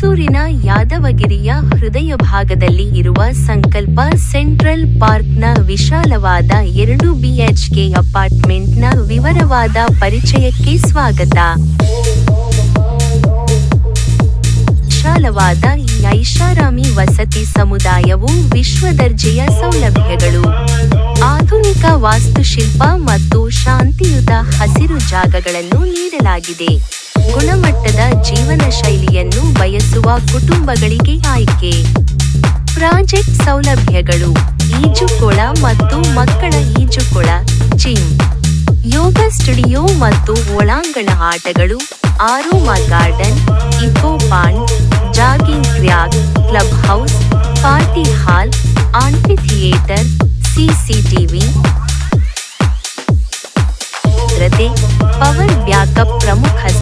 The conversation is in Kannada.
ಮೈಸೂರಿನ ಯಾದವಗಿರಿಯ ಹೃದಯ ಭಾಗದಲ್ಲಿ ಇರುವ ಸಂಕಲ್ಪ ಸೆಂಟ್ರಲ್ ಪಾರ್ಕ್ನ ವಿಶಾಲವಾದ ಎರಡು ಬಿಎಚ್ಕೆ ಅಪಾರ್ಟ್ಮೆಂಟ್ನ ವಿವರವಾದ ಪರಿಚಯಕ್ಕೆ ಸ್ವಾಗತ. ವಿಶಾಲವಾದ ಈ ಐಷಾರಾಮಿ ವಸತಿ ಸಮುದಾಯವು ವಿಶ್ವದರ್ಜೆಯ ಸೌಲಭ್ಯಗಳು. ಆಧುನಿಕ ವಾಸ್ತುಶಿಲ್ಪ ಮತ್ತು ಶಾಂತಿಯುತ ಹಸಿರು ಜಾಗಗಳನ್ನು ನೀಡಲಾಗಿದೆ. ಗುಣಮಟ್ಟದ ಜೀವನ ಶೈಲಿಯನ್ನು ಬಯಸುವ ಕುಟುಂಬಗಳಿಗೆ ಆಯ್ಕೆ. ಪ್ರಾಜೆಕ್ಟ್ ಸೌಲಭ್ಯಗಳು, ಈಜುಕೊಳ ಮತ್ತು ಮಕ್ಕಳ ಈಜುಕೊಳ, ಜಿಮ್. ಯೋಗ ಸ್ಟುಡಿಯೋ ಮತ್ತು ಒಳಾಂಗಣ ಆಟಗಳು, aroma garden, eco pond jogging track club house, party hall, amphitheatre, CCTV. Power backup ಪ್ರಮುಖ